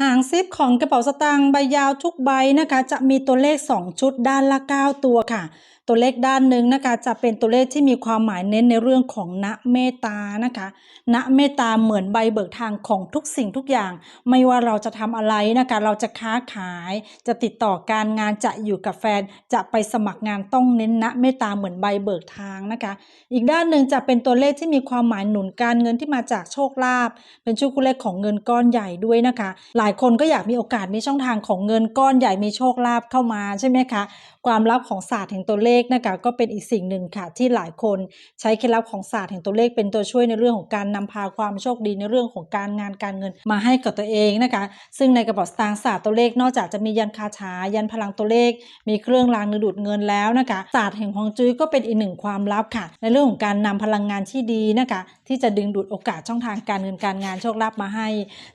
หางซิปของกระเป๋าสตางค์ใบยาวทุกใบนะคะ จะมีตัวเลข 2 ชุดด้านละ 9 ตัวค่ะ ตัวเลขด้านหนึ่งนะคะ จะเป็นตัวเลขที่มีความหมายเน้นในเรื่องของณเมตตานะคะณเมตตาเหมือนใบเบิกทางของทุกสิ่งทุกอย่าง ไม่ว่าเราจะทำอะไรนะคะ เราจะค้าขาย จะติดต่อการงานจะอยู่กับแฟน จะไปสมัครงานต้องเน้นณเมตตาเหมือนใบเบิกทางนะคะ อีกด้านหนึ่งจะเป็นตัวเลขที่มีความหมายหนุนการเงินที่มาจากโชคลาภเป็นช่วงคู่เลขของเงินก้อนใหญ่ด้วยนะคะหลายายคนก็อยากมีโอกาสมีช่องทางของเงินก้อนใหญ่มีโชคลาภเข้ามาใช่ไหมคะ ความลับของศาสตร์แห่งตัวเลขนะคะก็เป็นอีกสิ่งหนึ่งค่ะ ที่หลายคนใช้เคล็ดลับของศาสตร์แห่งตัวเลขเป็นตัวช่วยในเรื่องของการนำพาความโชคดีในเรื่องของการงานการเงินมาให้กับตัวเองนะคะ ซึ่งในกระเป๋าสตางค์ศาสตร์ตัวเลขนอกจากจะมียันคาถายันพลังตัวเลข มีเครื่องรางดูดเงินแล้วนะคะศาสตร์แห่งฮวงจุ้ยก็เป็นอีกหนึ่งความลับค่ะ ในเรื่องของการนำพลังงานที่ดีนะคะ ที่จะดึงดูดโอกาสช่องทางการเงินการงานโชคลาภมาให้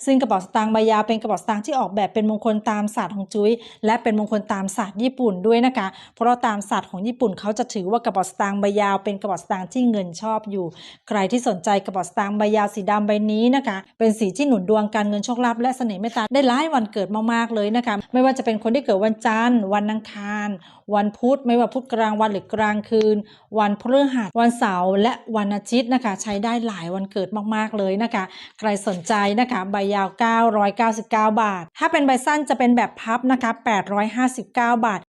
ซึ่งกระเป๋าสตางค์ใบยาวเป็นกระเป๋าสตางค์ที่ออกแบบเป็นมงคลตามศาสตร์ฮวงจุ้ยและเป็นมงคลตามศาสตร์ญี่ปุ่นด้วยนะคะ เพราะตามศาสตร์ของญี่ปุ่นเขาจะถือว่ากระเป๋าสตางค์ใบยาวเป็นกระเป๋าสตางค์ที่เงินชอบอยู่ ใครที่สนใจกระเป๋าสตางค์ใบยาวสีดำใบนี้นะคะ เป็นสีที่หนุนดวงการเงินโชคลาภและเสน่ห์เมตตาได้หลายวันเกิดมากๆเลยนะคะ ไม่ว่าจะเป็นคนที่เกิดวันจันทร์ วันอังคาร วันพุธไม่ว่าพุธกลางวันหรือกลางคืน วันพฤหัสวันเสาร์และวันอาทิตย์นะคะ ใช้ได้หลายวันเกิดมากๆเลยนะคะ ใครสนใจนะคะใบยาว999บาท ถ้าเป็นใบสั้นจะเป็นแบบพับนะคะ 859 บาท